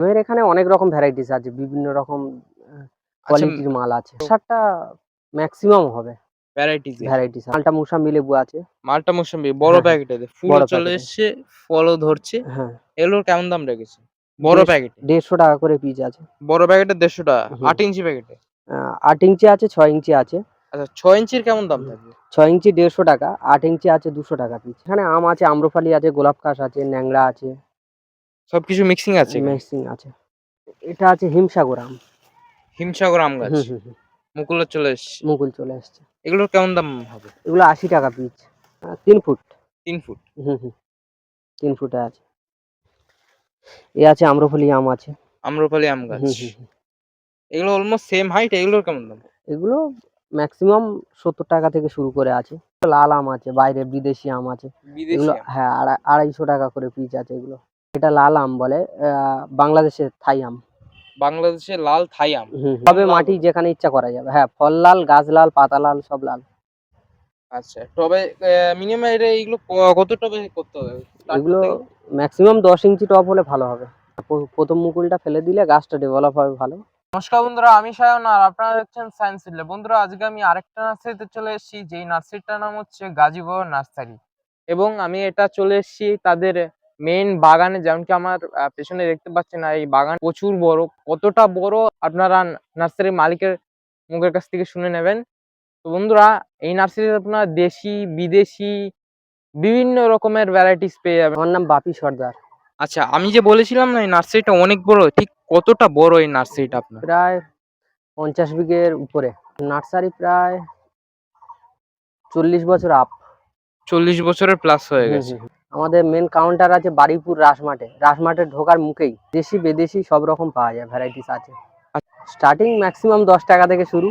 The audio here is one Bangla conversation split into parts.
আমাদের এখানে অনেক রকম ভ্যারাইটিস আছে বিভিন্ন রকম আচ্ছা কোয়ালিটির মাল আছে। সারটা ম্যাক্সিমাম হবে। ভ্যারাইটিস ভ্যারাইটিস মালটা মুসাম্বি লেবু আছে। মালটা মৌসুমি বড় হ্যাঁ, প্যাকেটে ফুল চলে। এসছে ফলও ধরছে। হ্যাঁ। এগুলোর কেমন দাম রেখেছে? বড় প্যাকেটে দেড়শো টাকা করে পিস আছে। বড় প্যাকেটে দেড়শো টাকা। আট ইঞ্চি প্যাকেটে আট ইঞ্চি আছে ছয় ইঞ্চি আছে। আচ্ছা ছয় ইঞ্চির কেমন দাম। থাকবে? ছয় ইঞ্চি দেড়শো টাকা আট ইঞ্চি আছে দুশো টাকা পিস এখানে আম আছে আম্রফালি আছে গোলাপ কাশ আছে ন্যাংরা আছে। সবকিছু মিক্সিং আছে মিক্সিং আছে। এটা আছে হিমসাগর আম। হিমসাগর আম গাছ? হুম, চলে এসছে। মুকুল চলে এসছে। এগুলোর কেমন দাম হবে? এগুলো আশি টাকা পিস তিন ফুট। তিন ফুট? হুম হুম। তিন ফুটে আছে। এ আছে আম্রফলি আম আছে। আম্রপালি আম গাছ হুম, হুম, হুম। এগুলো অলমোস্ট সেম হাইট এগুলোর কেমন দাম? এগুলো ম্যাক্সিমাম সত্তর টাকা থেকে শুরু করে আছে। লাল আম আছে বাইরে বিদেশি আম আছে। এগুলো হ্যাঁ আড়াই- আড়াইশো টাকা করে পিস আছে এগুলো। এটা লাল আম বলে আহ, বাংলাদেশের থাই আম। বাংলাদেশে লাল থাই আম। তবে মাটি যেখানে ইচ্ছা করা যাবে। হ্যাঁ ফল লাল গাছ লাল পাতা লাল সব লাল। আচ্ছা তবে মিনিমাম এটা এগুলো কত টবে করতে হবে? এগুলো ম্যাক্সিমাম দশ ইঞ্চি টপ হলে ভালো হবে। প্রথম মুকুলটা ফেলে দিলে গাছটা ডেভেলপ হবে ভালো। নমস্কার বন্ধুরা আমি সায়ন আর আপনারা দেখছেন সায়েন্স ল্যাব বন্ধুরা আজকে আমি আরেকটা নার্সারিতে চলে এসেছি। যেই নার্সারিটার নাম হচ্ছে গাজীবর নার্সারি। এবং আমি এটা চলে এসেছি তাদের মেইন বাগানে যেমনকি আমার পেছনে দেখতে পাচ্ছেন এই বাগান প্রচুর বড়। কতটা বড় আপনারা নার্সারির মালিকের মুখের কাছ থেকে শুনে নেবেন। তো বন্ধুরা এই নার্সারিতে আপনারা দেশি বিদেশি বিভিন্ন রকমের ভ্যারাইটিস পেয়ে যাবেন। আমার নাম বাপি সর্দার। আচ্ছা আমি যে বলেছিলাম না এই নার্সারিটা অনেক বড় ঠিক কতটা বড় এই নার্সারিটা আপনার? প্রায় পঞ্চাশ বিঘের উপরে। নার্সারি প্রায় চল্লিশ বছর আপ চল্লিশ বছরের প্লাস হয়ে গেছে। আমাদের মেন কাউন্টার আছে বাড়িপুর রাসমাঠে। রাসমাঠে ঢোকার মুখেই দেশি বিদেশি সব রকম পাওয়া যায় ভ্যারাইটিস আছে। স্টার্টিং ম্যাক্সিমাম দশ টাকা থেকে শুরু।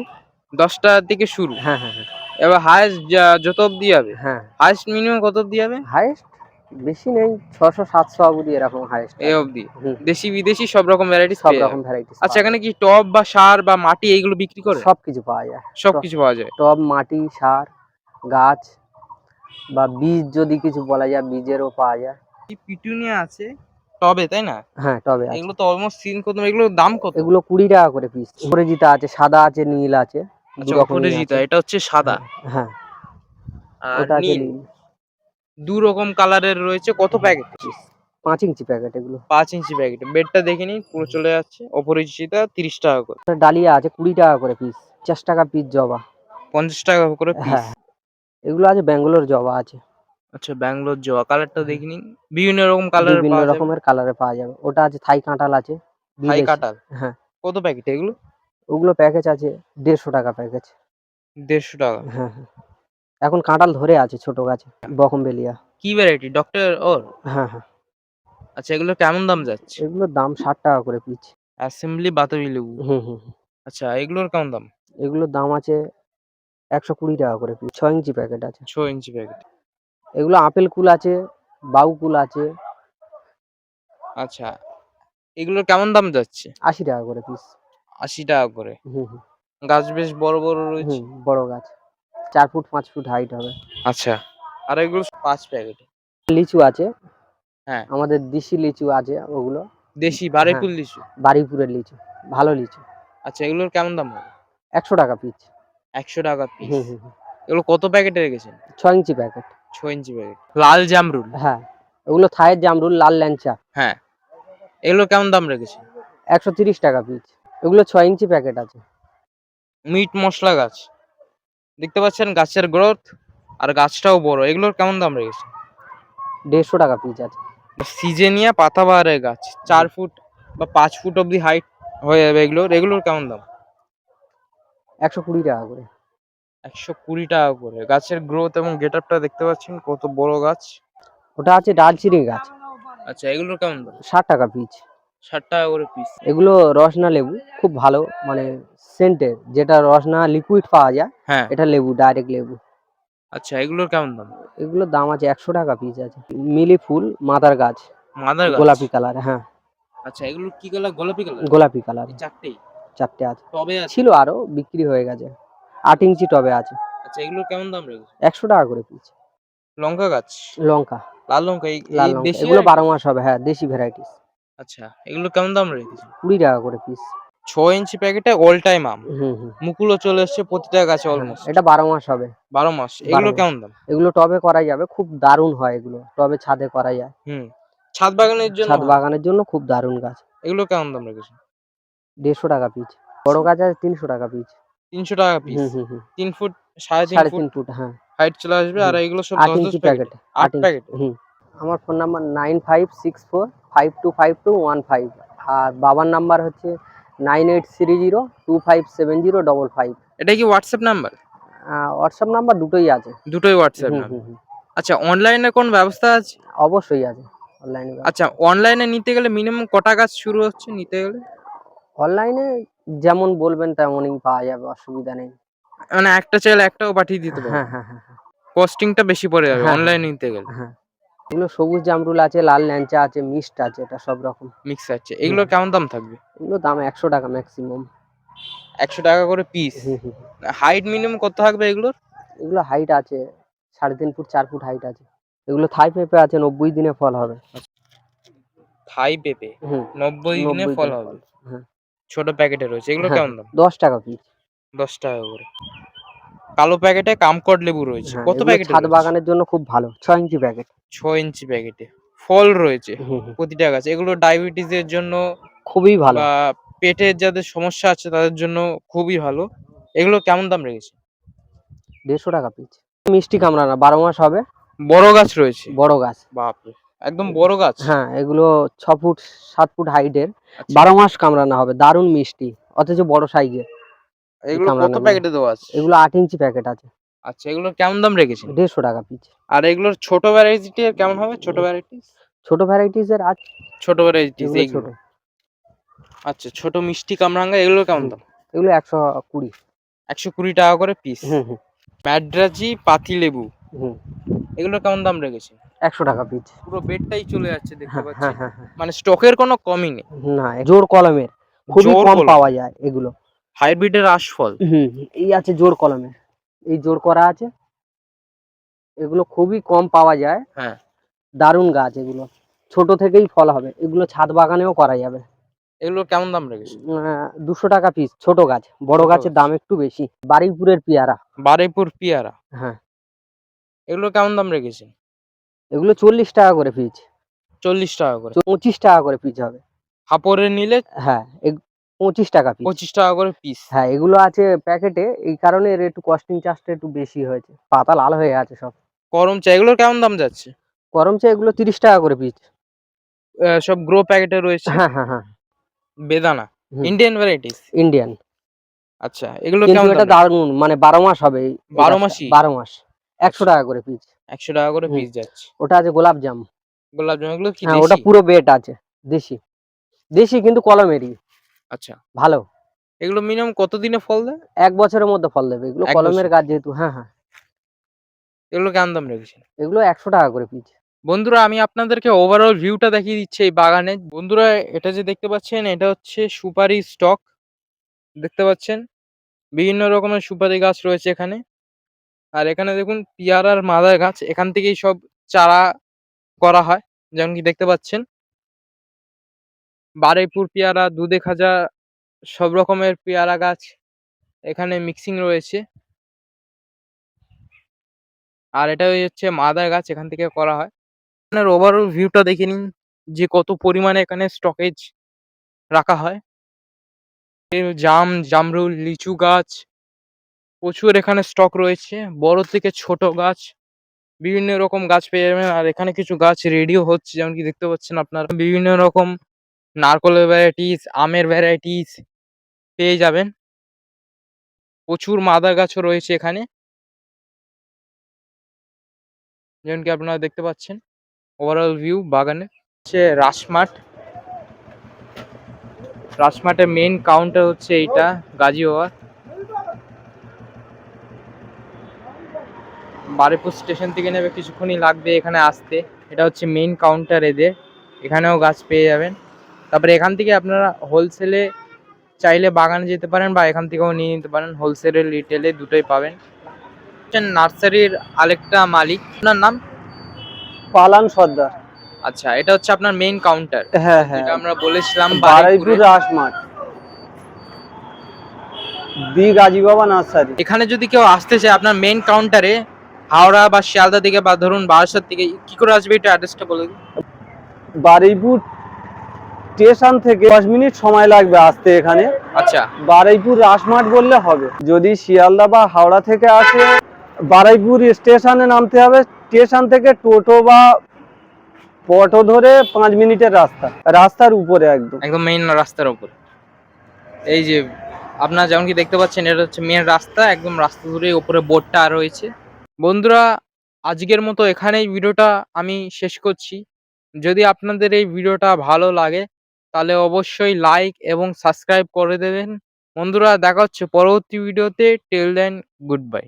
দশটা থেকে শুরু? হ্যাঁ হ্যাঁ হ্যাঁ। এবার হায়েস্ট যত অব্দি যাবে? হ্যাঁ। হায়েস্ট মিনিমাম কত অব্দি যাবে? হাইস্ট বেশি নেই ছশো সাতশো অবধি এরকম হাইস্ট এই অবধি? দেশি বিদেশি সব রকম ভ্যারাইটিস সব রকম ভ্যারাইটিস আচ্ছা এখানে কি টব বা সার বা মাটি এইগুলো বিক্রি করে? সব কিছু পাওয়া যায়। সব কিছু পাওয়া যায়। টব মাটি সার গাছ বা বীজ যদি কিছু বলা যায় বীজেরও পাওয়া যায়। পিটুনিয়া আছে টবে তাই না? হ্যাঁ টবে আছে। এগুলো তো অলমোস্ট সিন কত এগুলোর দাম কত? এগুলো কুড়ি টাকা করে পিস অপরাজিতা আছে সাদা আছে নীল আছে। দু আচ্ছা রকমের অপরাজিতা আছে। এটা হচ্ছে সাদা। হ্যাঁ আর ওটা আছে নীল। নীল। দু রকম কালারের রয়েছে কত প্যাকেট পাঁচ ইঞ্চি প্যাকেট এগুলো। পাঁচ ইঞ্চি প্যাকেট বেডটা দেখে নিন পুরো চলে যাচ্ছে। অপরিচিতা তিরিশ টাকা করে। একটা ডালিয়া আছে কুড়ি টাকা করে পিস পঞ্চাশ টাকা পিস জবা। পঞ্চাশ টাকা করে পিস হ্যাঁ। এগুলো আছে ব্যাঙ্গালোর জবা আছে। আচ্ছা ব্যাঙ্গালোর জবা কালারটা দেখিনি। বিভিন্ন রকম কালারের বিভিন্ন পাওয়া যাবে। রকমের কালারে পাওয়া যাবে। ওটা আছে থাই কাঁঠাল আছে থাই বিদেশি। কাটাল হ্যাঁ। কত প্যাকেট এগুলো? ওগুলো প্যাকেজ আছে দেড়শো টাকা প্যাকেজ দেড়শো টাকা? হ্যাঁ হ্যাঁ। এখন কাঁঠাল ধরে আছে ছোট গাছে বকমবেলিয়া। কি ভ্যারাইটি ডক্টর ওর? হ্যাঁ হ্যাঁ। আচ্ছা এগুলো কেমন দাম যাচ্ছে? এগুলোর দাম ষাট টাকা করে পিস অ্যাসেম্বলি বাতাবি লেবু। হুম হুম হুম। আচ্ছা এগুলোর কেমন দাম? এগুলোর দাম আছে একশো কুড়ি টাকা করে পিস ছ ইঞ্চি প্যাকেট আছে। ছ ইঞ্চি প্যাকেট এগুলো আপেল কুল আছে বাউ কুল আছে। আচ্ছা এগুলোর কেমন দাম যাচ্ছে? আশি টাকা করে পিস আশি টাকা করে। হুম হুম। গাছ বেশ বড় বড় রয়েছে? হুম বড় গাছ। চার ফুট পাঁচ ফুট হাইট হবে। আচ্ছা আর এগুলো পাঁচ প্যাকেট লিচু আছে। হ্যাঁ। আমাদের দেশি লিচু আছে ওগুলো। দেশি বারেকুল লিচু? বাড়িপুরের লিচু ভালো লিচু। আচ্ছা এগুলোর কেমন দাম হবে? একশো টাকা পিস একশো টাকা পিস। এগুলো কত প্যাকেটে রেখেছেন? ছ ইঞ্চি প্যাকেট ছ ইঞ্চি প্যাকেট লাল জামরুল? হ্যাঁ। ওগুলো থায়ের জামরুল লাল ল্যাংচা। হ্যাঁ। এগুলো কেমন দাম রেখেছেন? একশো তিরিশ টাকা পিস এগুলো ছ ইঞ্চি প্যাকেট আছে। মিট মশলা গাছ। দেখতে পাচ্ছেন গাছের গ্রোথ আর গাছটাও বড়। এগুলোর কেমন দাম রেখেছে দেড়শো টাকা পিস আছে। সিজেনিয়া পাতাবাহারের গাছ। চার ফুট বা পাঁচ ফুট অব্দি হাইট হয়ে যাবে এগুলোর। এগুলোর কেমন দাম? একশো কুড়ি টাকা করে। একশো কুড়ি টাকা করে। গাছের গ্রোথ এবং গেট আপটা দেখতে পাচ্ছেন কত বড় গাছ। ওটা আছে দারচিনি গাছ। আচ্ছা এগুলোর কেমন দাম? ষাট টাকা পিস ষাট টাকা করে পিস এগুলো রসনা লেবু খুব ভালো মানে সেন্টের যেটা রসনা লিকুইড পাওয়া যায় হ্যাঁ। এটা লেবু ডাইরেক্ট লেবু। আচ্ছা এগুলোর কেমন দাম? এগুলোর দাম আছে একশো টাকা পিস আছে। মিলি ফুল মাদার গাছ। মাদার গোলাপি কালার হ্যাঁ। আচ্ছা এগুলো কি কালার? গোলাপি কালার? গোলাপি কালার। চারটেই? চারটে আছে। টবে আছে? ছিল আরও বিক্রি হয়ে গেছে। আট ইঞ্চি টবে আছে। আচ্ছা এগুলোর কেমন দাম রেখেছে? একশো টাকা করে পিস লঙ্কা গাছ? লঙ্কা। লাল লঙ্কা? এই লাল লঙ্কা। দেশি এগুলো বারো মাস হবে হ্যাঁ দেশি ভ্যারাইটিস আচ্ছা এগুলো কেমন দাম রেখেছেন কুড়ি টাকা করে পিস ছ ইঞ্চি প্যাকেটে অল টাইম আম। হুম হুম মুকুলও চলে এসছে প্রতিটা গাছে হ্যাঁ, অলমোস্ট এটা বারো মাস হবে। বারো মাস। এগুলো কেমন দাম? এগুলো টবে করা যাবে খুব দারুণ হয় এগুলো। টবে ছাদে করা যায়। হুম। ছাদ বাগানের জন্য? ছাদ বাগানের জন্য খুব দারুণ গাছ। এগুলো কেমন দাম রেখেছেন দেড়শো টাকা পিস বড় গাছ আছে তিনশো টাকা পিস তিনশো টাকা পিস হুম হুম হুম। তিন ফুট সাড়ে তিন সাড়ে ফুট? তিন ফুট হ্যাঁ। হাইট চলে আসবে আর। এগুলো সব আট ইঞ্চি প্যাকেট আট প্যাকেট হুম। আমার phone number nine five six four five two five two one five আর বাবার নাম্বার হচ্ছে nine eight three zero two five seven zero double five এটা কি হোয়াটসঅ্যাপ নাম্বার হোয়াটসঅ্যাপ নাম্বার দুটোই আছে। দুটোই হোয়াটসঅ্যাপ নাম্বার। আচ্ছা অনলাইনে কোন ব্যবস্থা আছে? অবশ্যই আছে। অনলাইনে আচ্ছা অনলাইনে নিতে গেলে মিনিমাম কটা গাছ শুরু হচ্ছে নিতে গেলে? অনলাইনে যেমন বলবেন তেমনই পাওয়া যাবে অসুবিধা নেই। মানে একটা চাইলে একটাও পাঠিয়ে দিতে পারবে হ্যাঁ হ্যাঁ হ্যাঁ হ্যাঁ, কস্টিংটা বেশি পড়ে যাবে হ্যাঁ, অনলাইনে নিতে গেলে। হ্যাঁ এগুলো সবুজ জামরুল আছে লাল ল্যাংচা আছে মিষ্ট আছে এটা সব রকম। মিক্স আছে। এগুলো কেমন দাম থাকবে? এগুলো দাম একশো টাকা ম্যাক্সিমাম একশো টাকা করে পিস হাইট মিনিমাম কত থাকবে এগুলোর? এগুলো হাইট আছে সাড়ে তিন ফুট চার ফুট হাইট আছে। এগুলো থাই পেঁপে আছে নব্বই দিনে ফল হবে। থাই পেঁপে হুম। নব্বই দিনে 90 ফল দিনে হবে? হ্যাঁ। ছোট প্যাকেটে রয়েছে। এগুলো হ্যাঁ। কেমন দাম? দশ টাকা পিস দশ টাকা করে। কালো প্যাকেটে কামকট লেবু রয়েছে। হ্যাঁ, কত প্যাকেট ছাদ বাগানের জন্য খুব ভালো। ছ ইঞ্চি প্যাকেট। ছ ইঞ্চি প্যাকেটে। ফল রয়েছে প্রতিটা গাছ। এগুলো ডায়াবেটিসের জন্য খুবই ভালো। বা পেটের যাদের সমস্যা আছে তাদের জন্য খুবই ভালো। এগুলো কেমন দাম রেখেছে? দেড়শো টাকা পিস মিষ্টি কামরানা বারো মাস হবে। বড় গাছ রয়েছে? বড় গাছ। বাপরে। একদম বড় গাছ? হ্যাঁ এগুলো ছ ফুট সাত ফুট হাইটের আচ্ছা। বারো মাস কামড়ানো হবে দারুণ মিষ্টি অথচ বড় সাইজের। এগুলো কত প্যাকেটে দেওয়া আছে? এগুলো আট ইঞ্চি প্যাকেট আছে। আচ্ছা এগুলো কেমন দাম রেখেছেন? দেড়শো টাকা পিস আর এগুলোর ছোট ভ্যারাইটি কেমন হবে? ছোট ভ্যারাইটি ছোট ভ্যারাইটিস এর আছে ছোট ভ্যারাইটিস ছোট। আচ্ছা ছোট মিষ্টি কামরাঙ্গা এগুলো কেমন দাম? এগুলো একশো কুড়ি। একশো কুড়ি টাকা করে পিস হুম হুম। ম্যাড্রাজি পাতি লেবু হুম। এগুলো কেমন দাম রেখেছে একশো টাকা পিস পুরো বেডটাই চলে যাচ্ছে দেখতে হ্যাঁ পাচ্ছি। হ্যাঁ হ্যাঁ। মানে স্টকের কোনো কমই নেই। না জোর কলমের। খুবই কম পাওয়া যায় এগুলো। হাইব্রিডের আশফল হুম এই আছে জোর কলমের। এই জোর করা আছে। এগুলো খুবই কম পাওয়া যায়। হ্যাঁ। দারুণ গাছ এগুলো। ছোট থেকেই ফল হবে। এগুলো ছাদ বাগানেও করা যাবে। এগুলো কেমন দাম রেখেছে? দুশো টাকা পিস ছোট গাছ। বড় গাছের দাম একটু বেশি। বারুইপুরের পেয়ারা। বারেপুর পিয়ারা। হ্যাঁ। এগুলো কেমন দাম রেখেছে? এগুলো চল্লিশ টাকা করে পিস চল্লিশ টাকা করে। পঁচিশ টাকা করে পিস হবে। হাপড়ে নিলে হ্যাঁ পঁচিশ টাকা পিস পঁচিশ টাকা করে পিস হ্যাঁ এগুলো আছে প্যাকেটে এই কারণে এর একটু কস্টিং চার্জটা একটু বেশি হয়েছে। পাতা লাল হয়ে আছে সব। গরম চা এগুলোর কেমন দাম যাচ্ছে? গরম চা এগুলো তিরিশ টাকা করে পিস সব গ্রো প্যাকেটে রয়েছে? হ্যাঁ হ্যাঁ হ্যাঁ। বেদানা। ইন্ডিয়ান ভ্যারাইটিস ইন্ডিয়ান আচ্ছা এগুলো কেমন এটা দারুণ মানে বারো মাস হবে বারো। মাসই? বারো মাস। একশো টাকা করে পিস একশো টাকা করে পিস যাচ্ছে। ওটা আছে গোলাপ জাম। গোলাপ জাম এগুলো কি হ্যাঁ ওটা পুরো বেট আছে দেশি। দেশি কিন্তু কলমেরই। আচ্ছা। ভালো। এগুলো মিনিমাম কত দিনে ফল দেয়? এক বছরের মধ্যে ফল দেবে। এগুলো কলমের গাছ যেহেতু হ্যাঁ হ্যাঁ। এগুলো কেমন দাম রেখেছেন? এগুলো একশো টাকা করে পিস বন্ধুরা আমি আপনাদেরকে ওভারঅল ভিউটা দেখিয়ে দিচ্ছি এই বাগানে। বন্ধুরা এটা যে দেখতে পাচ্ছেন এটা হচ্ছে সুপারি স্টক দেখতে পাচ্ছেন? বিভিন্ন রকমের সুপারি গাছ রয়েছে এখানে। আর এখানে দেখুন পিয়ারার মাদার গাছ, এখান থেকেই সব চারা করা হয়, যেমন কি দেখতে পাচ্ছেন। বারুইপুর পেয়ারা, দুধে খাজা, সব রকমের পেয়ারা গাছ এখানে মিক্সিং রয়েছে। আর এটা হচ্ছে মাদার গাছ, এখান থেকে করা হয়। এখানের ওভারঅল ভিউটা দেখে নিন, যে কত পরিমাণে এখানে স্টকেজ রাখা হয়। জাম, জামরুল, লিচু গাছ প্রচুর এখানে স্টক রয়েছে। বড় থেকে ছোট গাছ, বিভিন্ন রকম গাছ পেয়ে যাবেন। আর এখানে কিছু গাছ রেডিও হচ্ছে, যেমন কি দেখতে পাচ্ছেন আপনারা। বিভিন্ন রকম নারকলের ভ্যারাইটিস আমের ভ্যারাইটিস পেয়ে যাবেন। প্রচুর মাদার গাছও রয়েছে এখানে। যেমন কি আপনারা দেখতে পাচ্ছেন ওভারঅল ভিউ বাগানে। হচ্ছে রাসমাট রাসমাটের মেইন কাউন্টার হচ্ছে এইটা গাজিওয়ার বারেপুর স্টেশন থেকে নেবে কিছুক্ষণই লাগবে এখানে আসতে। এটা হচ্ছে মেইন কাউন্টার এদের। এখানেও গাছ পেয়ে যাবেন। তারপরে এখান থেকে আপনারা হোলসেলে চাইলে বাগানে যেতে পারেন বা এখান থেকেও নিয়ে নিতে পারেন। হোলসেলে রিটেলে দুটোই পাবেন। হচ্ছেন নার্সারির আরেকটা মালিক। আপনার নাম? পালান সর্দার। আচ্ছা এটা হচ্ছে আপনার মেইন কাউন্টার হ্যাঁ হ্যাঁ। আমরা বলেছিলাম বারাইপুর বারুইপুরে। দি গাজী বাবা নার্সারি। এখানে যদি কেউ আসতে চায় আপনার মেইন কাউন্টারে হাওড়া বা শিয়ালদা থেকে বা ধরুন বারাসাত থেকে কি করে আসবে এটা অ্যাড্রেসটা বলে দিন। বারুইপুর স্টেশন থেকে দশ মিনিট সময় লাগবে আসতে এখানে। আচ্ছা। বারুইপুর রাসমাঠ বললে হবে। যদি শিয়ালদা বা হাওড়া থেকে আসে বারুইপুর স্টেশনে নামতে হবে। স্টেশন থেকে টোটো বা অটো ধরে পাঁচ মিনিটের রাস্তা। রাস্তার উপরে একদম। একদম মেইন রাস্তার উপর। এই যে আপনারা যেমন কি দেখতে পাচ্ছেন এটা হচ্ছে মেন রাস্তা। একদম রাস্তা ধরে উপরে বোর্ডটা রয়েছে। বন্ধুরা, আজকের মতো এখানেই ভিডিওটা আমি শেষ করছি। যদি আপনাদের এই ভিডিওটা ভালো লাগে, তাহলে অবশ্যই লাইক এবং সাবস্ক্রাইব করে দেবেন। বন্ধুরা, দেখা হচ্ছে পরবর্তী ভিডিওতে। টেল দেন গুড বাই